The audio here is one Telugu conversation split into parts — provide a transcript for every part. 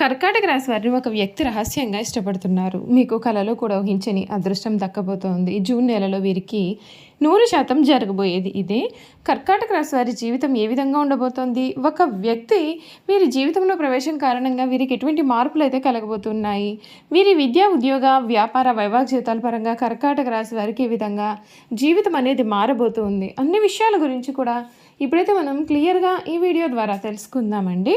కర్కాటక రాశి వారిని ఒక వ్యక్తి రహస్యంగా ఇష్టపడుతున్నారు. మీకు కలలో కూడా ఊహించని అదృష్టం దక్కబోతోంది. జూన్ నెలలో వీరికి నూరు శాతం జరగబోయేది ఇదే. కర్కాటక రాశి వారి జీవితం ఏ విధంగా ఉండబోతోంది? ఒక వ్యక్తి వీరి జీవితంలో ప్రవేశం కారణంగా వీరికి ఎటువంటి మార్పులు అయితే కలగబోతున్నాయి? వీరి విద్యా ఉద్యోగ వ్యాపార వైవాహిక జీవితాల పరంగా కర్కాటక రాశి వారికి ఏ విధంగా జీవితం అనేది మారబోతుంది? అన్ని విషయాల గురించి కూడా ఇప్పుడైతే మనం క్లియర్గా ఈ వీడియో ద్వారా తెలుసుకుందామండి.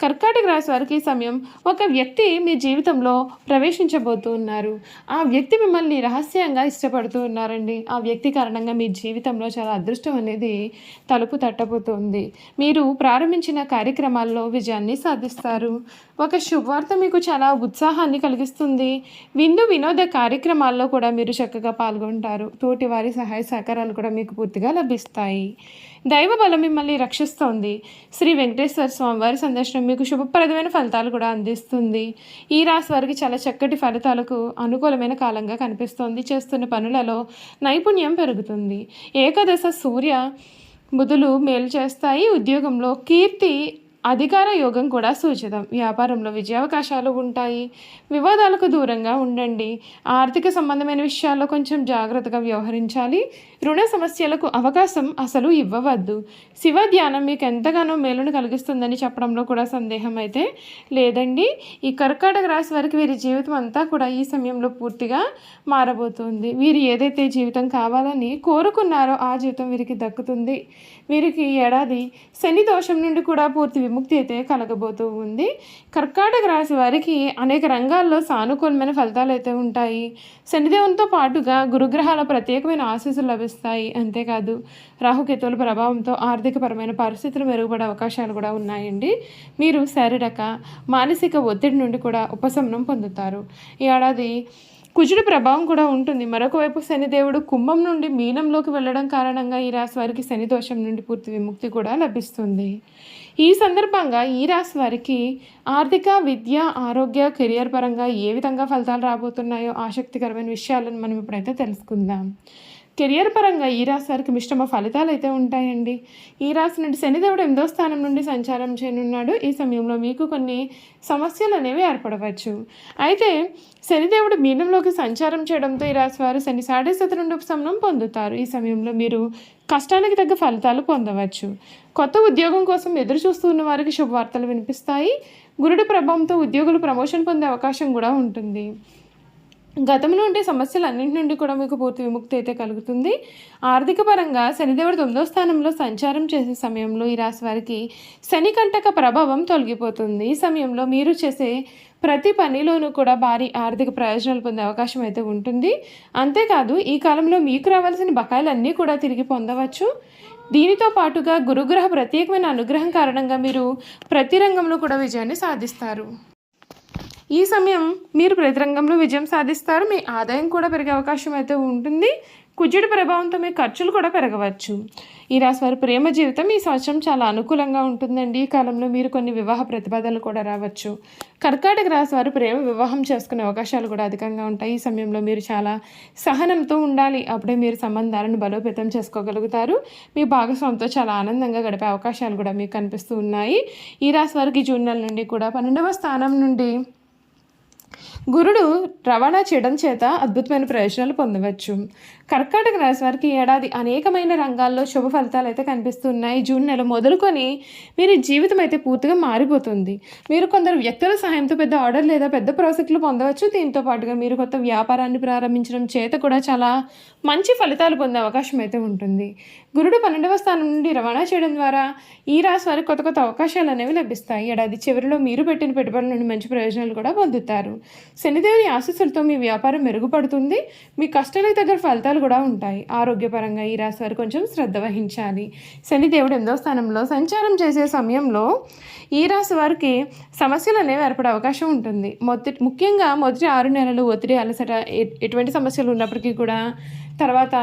కర్కాటక రాశి వారికి సమయం ఒక వ్యక్తి మీ జీవితంలో ప్రవేశించబోతూ ఉన్నారు ఆ వ్యక్తి మిమ్మల్ని రహస్యంగా ఇష్టపడుతూ ఉన్నారండి ఆ వ్యక్తి కారణంగా మీ జీవితంలో చాలా అదృష్టం అనేది తలుపు తట్టబోతోంది. మీరు ప్రారంభించిన కార్యక్రమాల్లో విజయాన్ని సాధిస్తారు. ఒక శుభవార్త మీకు చాలా ఉత్సాహాన్ని కలిగిస్తుంది. విందు వినోద కార్యక్రమాల్లో కూడా మీరు చక్కగా పాల్గొంటారు. తోటి వారి సహాయ సహకారాలు కూడా మీకు పూర్తిగా లభిస్తాయి. దైవ బలం మిమ్మల్ని రక్షిస్తోంది. శ్రీ వెంకటేశ్వర స్వామి వారి సందర్శనం మీకు శుభప్రదమైన ఫలితాలు కూడా అందిస్తుంది. ఈ రాశి వారికి చాలా చక్కటి ఫలితాలకు అనుకూలమైన కాలంగా కనిపిస్తోంది. చేస్తున్న పనులలో నైపుణ్యం పెరుగుతుంది. ఏకాదశ సూర్య బుధులు మేలు చేస్తాయి. ఉద్యోగంలో కీర్తి అధికార యోగం కూడా సూచితం. వ్యాపారంలో విజయావకాశాలు ఉంటాయి. వివాదాలకు దూరంగా ఉండండి. ఆర్థిక సంబంధమైన విషయాల్లో కొంచెం జాగ్రత్తగా వ్యవహరించాలి. రుణ సమస్యలకు అవకాశం అసలు ఇవ్వవద్దు. శివ ధ్యానం మీకు ఎంతగానో మేలును కలిగిస్తుందని చెప్పడంలో కూడా సందేహం అయితే లేదండి. ఈ కర్కాటక రాశి వారికి వీరి జీవితం అంతా కూడా ఈ సమయంలో పూర్తిగా మారబోతుంది. వీరు ఏదైతే జీవితం కావాలని కోరుకున్నారో ఆ జీవితం వీరికి దక్కుతుంది. వీరికి ఏడాది శని దోషం నుండి కూడా పూర్తి విముక్తి అయితే కలగబోతూ ఉంది. కర్కాటక రాశి వారికి అనేక రంగాల్లో సానుకూలమైన ఫలితాలు అయితే ఉంటాయి. శనిదేవునితో పాటుగా గురుగ్రహాల ప్రత్యేకమైన ఆశీస్సులు లభిస్తాయి. అంతేకాదు రాహుకేతువుల ప్రభావంతో ఆర్థికపరమైన పరిస్థితులు మెరుగుపడే అవకాశాలు కూడా ఉన్నాయండి. మీరు శారీరక మానసిక ఒత్తిడి నుండి కూడా ఉపశమనం పొందుతారు. ఈ ఏడాది కుజుడి ప్రభావం కూడా ఉంటుంది. మరొక వైపు శనిదేవుడు కుంభం నుండి మీనంలోకి వెళ్ళడం కారణంగా ఈ రాశి వారికి శని దోషం నుండి పూర్తి విముక్తి కూడా లభిస్తుంది. ఈ సందర్భంగా ఈ రాశి వారికి ఆర్థిక విద్య ఆరోగ్య కెరియర్ పరంగా ఏ విధంగా ఫలితాలు రాబోతున్నాయో ఆసక్తికరమైన విషయాలను మనం ఇప్పుడైతే తెలుసుకుందాం. కెరియర్ పరంగా ఈ రాశి వారికి మిశ్రమ ఫలితాలు అయితే ఉంటాయండి. ఈ రాశి నుండి శనిదేవుడు ఎనిమిదో స్థానం నుండి సంచారం చేయనున్నాడు. ఈ సమయంలో మీకు కొన్ని సమస్యలు అనేవి ఏర్పడవచ్చు. అయితే శనిదేవుడు మీనంలోకి సంచారం చేయడంతో ఈ రాశి వారు శని సాడేశత నుండి ఉపశమనం పొందుతారు. ఈ సమయంలో మీరు కష్టానికి తగ్గ ఫలితాలు పొందవచ్చు. కొత్త ఉద్యోగం కోసం ఎదురు చూస్తున్న వారికి శుభవార్తలు వినిపిస్తాయి. గురుడి ప్రభావంతో ఉద్యోగులు ప్రమోషన్ పొందే అవకాశం కూడా ఉంటుంది. గతంలో ఉండే సమస్యలన్నింటి నుండి కూడా మీకు పూర్తి విముక్తి అయితే కలుగుతుంది. ఆర్థిక పరంగా శనిదేవుడు తొమ్మిదో స్థానంలో సంచారం చేసే సమయంలో ఈ రాశి వారికి శని కంటక ప్రభావం తొలగిపోతుంది. ఈ సమయంలో మీరు చేసే ప్రతి పనిలోనూ కూడా భారీ ఆర్థిక ప్రయోజనాలు పొందే అవకాశం అయితే ఉంటుంది. అంతేకాదు ఈ కాలంలో మీకు రావాల్సిన బకాయిలన్నీ కూడా తిరిగి పొందవచ్చు. దీనితో పాటుగా గురుగ్రహ ప్రత్యేకమైన అనుగ్రహం కారణంగా మీరు ప్రతి రంగంలో కూడా విజయాన్ని సాధిస్తారు. ఈ సమయం మీరు ప్రతి రంగంలో విజయం సాధిస్తారు మీ ఆదాయం కూడా పెరిగే అవకాశం అయితే ఉంటుంది. కుజుడి ప్రభావంతో మీ ఖర్చులు కూడా పెరగవచ్చు. ఈ రాశి వారి ప్రేమ జీవితం ఈ సంవత్సరం చాలా అనుకూలంగా ఉంటుందండి. ఈ కాలంలో మీరు కొన్ని వివాహ ప్రతిపాదనలు కూడా రావచ్చు. కర్కాటక రాశి వారు ప్రేమ వివాహం చేసుకునే అవకాశాలు కూడా అధికంగా ఉంటాయి. ఈ సమయంలో మీరు చాలా సహనంతో ఉండాలి. అప్పుడే మీరు సంబంధాలను బలోపేతం చేసుకోగలుగుతారు. మీ భాగస్వామితో చాలా ఆనందంగా గడిపే అవకాశాలు కూడా మీకు కనిపిస్తూ ఉన్నాయి. ఈ రాశి వారికి జూన్ నెల నుండి కూడా పన్నెండవ స్థానం నుండి గురుడు రవాణా చేయడం చేత అద్భుతమైన ప్రయోజనాలు పొందవచ్చు. కర్కాటక రాశి వారికి ఏడాది అనేకమైన రంగాల్లో శుభ ఫలితాలు అయితే కనిపిస్తున్నాయి. జూన్ నెల మొదలుకొని మీరు జీవితం అయితే పూర్తిగా మారిపోతుంది. మీరు కొందరు వ్యక్తుల సహాయంతో పెద్ద ఆర్డర్ లేదా పెద్ద ప్రాజెక్టులు పొందవచ్చు. దీంతో పాటుగా మీరు కొత్త వ్యాపారాన్ని ప్రారంభించడం చేత కూడా చాలా మంచి ఫలితాలు పొందే అవకాశం అయితే ఉంటుంది. గురుడు పన్నెండవ స్థానం నుండి రవాణా చేయడం ద్వారా ఈ రాశి వారికి కొత్త కొత్త అవకాశాలు అనేవి లభిస్తాయి. ఏడాది చివరిలో మీరు పెట్టిన పెట్టుబడుల నుండి మంచి ప్రయోజనాలు కూడా పొందుతారు. శనిదేవుని ఆశీస్సులతో మీ వ్యాపారం మెరుగుపడుతుంది. మీ కష్టాలకు తగ్గ ఫలితాలు కూడా ఉంటాయి. ఆరోగ్యపరంగా ఈ రాశి వారు కొంచెం శ్రద్ధ వహించాలి. శనిదేవుడు ఎందో స్థానంలో సంచారం చేసే సమయంలో ఈ రాశి వారికి సమస్యలు అనేవి ఏర్పడే అవకాశం ఉంటుంది. మొదటి ముఖ్యంగా మొదటి ఆరు నెలలు ఒత్తిడి అలసట ఎటువంటి సమస్యలు ఉన్నప్పటికీ కూడా తర్వాత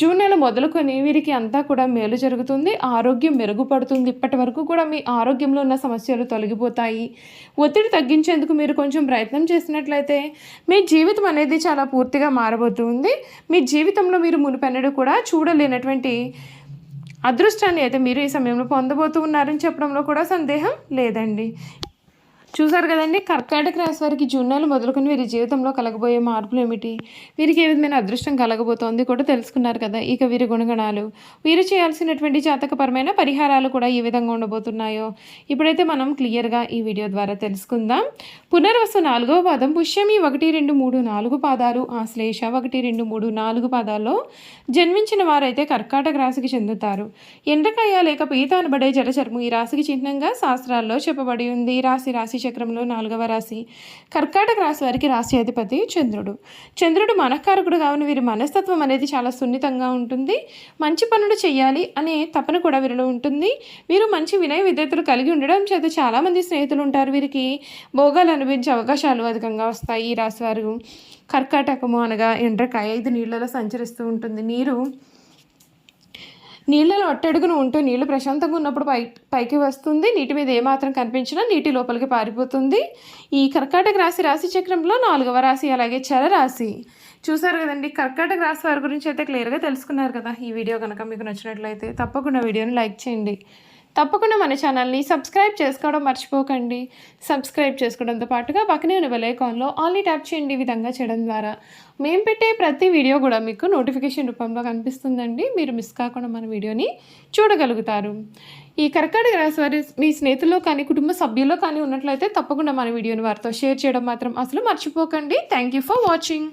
జూన్ నెల మొదలుకొని వీరికి అంతా కూడా మేలు జరుగుతుంది. ఆరోగ్యం మెరుగుపడుతుంది. ఇప్పటి వరకు కూడా మీ ఆరోగ్యంలో ఉన్న సమస్యలు తొలగిపోతాయి. ఒత్తిడి తగ్గించేందుకు మీరు కొంచెం ప్రయత్నం చేసినట్లయితే మీ జీవితం అనేది చాలా పూర్తిగా మారబోతుంది. మీ జీవితంలో మీరు మునిపెన్నడు కూడా చూడలేనటువంటి అదృష్టాన్ని అయితే మీరు ఈ సమయంలో పొందబోతూ ఉన్నారని చెప్పడంలో కూడా సందేహం లేదండి. చూసారు కదండి కర్కాటక రాశి వారికి జూన్ నెల మొదలుకొని వీరి జీవితంలో కలగబోయే మార్పులు ఏమిటి? వీరికి ఏ విధమైన అదృష్టం కలగబోతోంది కూడా తెలుసుకున్నారు కదా. ఇక వీరి గుణగణాలు వీరు చేయాల్సినటువంటి జాతకపరమైన పరిహారాలు కూడా ఏ విధంగా ఉండబోతున్నాయో ఇప్పుడైతే మనం క్లియర్గా ఈ వీడియో ద్వారా తెలుసుకుందాం. పునర్వసు నాలుగవ పాదం పుష్యమి ఒకటి రెండు మూడు నాలుగు పాదాలు ఆశ్లేష ఒకటి రెండు మూడు నాలుగు పాదాల్లో జన్మించిన వారైతే కర్కాటక రాశికి చెందుతారు. ఎండ్రకాయ లేక పీత అనబడే జలచర్మం ఈ రాశికి చిహ్నంగా శాస్త్రాల్లో చెప్పబడి ఉంది. ఈ రాశి రాశి చక్రంలో నాలుగవ రాశి. కర్కాటక రాశి వారికి రాశి అధిపతి చంద్రుడు. చంద్రుడు మనఃకారకుడు కావున వీరి మనస్తత్వం అనేది చాలా సున్నితంగా ఉంటుంది. మంచి పనులు చేయాలి అనే తపన కూడా వీరిలో ఉంటుంది. వీరు మంచి వినయ విద్యతలు కలిగి ఉండడం చేత చాలామంది స్నేహితులు ఉంటారు. వీరికి భోగాలు అనుభవించే అవకాశాలు అధికంగా వస్తాయి ఈ రాశి వారు. కర్కాటకము అనగా ఎండ్రకాయ. ఇది నీళ్ళలో సంచరిస్తూ ఉంటుంది. నీరు నీళ్ళలో ఒట్టడుగున ఉంటూ నీళ్ళు ప్రశాంతంగా ఉన్నప్పుడు పై పైకి వస్తుంది. నీటి మీద ఏమాత్రం కనిపించినా నీటి లోపలికి పారిపోతుంది. ఈ కర్కాటక రాశి రాశి చక్రంలో నాలుగవ రాశి అలాగే చర రాశి చూసారు కదండి కర్కాటక రాశి వారి గురించి అయితే క్లియర్గా తెలుసుకున్నారు కదా. ఈ వీడియో కనుక మీకు నచ్చినట్లయితే తప్పకుండా వీడియోని లైక్ చేయండి. తప్పకుండా మన ఛానల్ని సబ్స్క్రైబ్ చేసుకోవడం మర్చిపోకండి. సబ్స్క్రైబ్ చేసుకోవడంతో పాటుగా పక్కనే ఉన్న బెలైకాన్లో ఆల్ని ట్యాప్ చేయండి ఈ విధంగా చేయడం ద్వారా. మేము పెట్టే ప్రతి వీడియో కూడా మీకు నోటిఫికేషన్ రూపంలో కనిపిస్తుందండి. మీరు మిస్ కాకుండా మన వీడియోని చూడగలుగుతారు. ఈ కర్కాటక రాశి వారి మీ స్నేహితుల్లో కానీ కుటుంబ సభ్యుల్లో కానీ ఉన్నట్లయితే తప్పకుండా మన వీడియోని వారితో షేర్ చేయడం మాత్రం అసలు మర్చిపోకండి. Thank you for watching.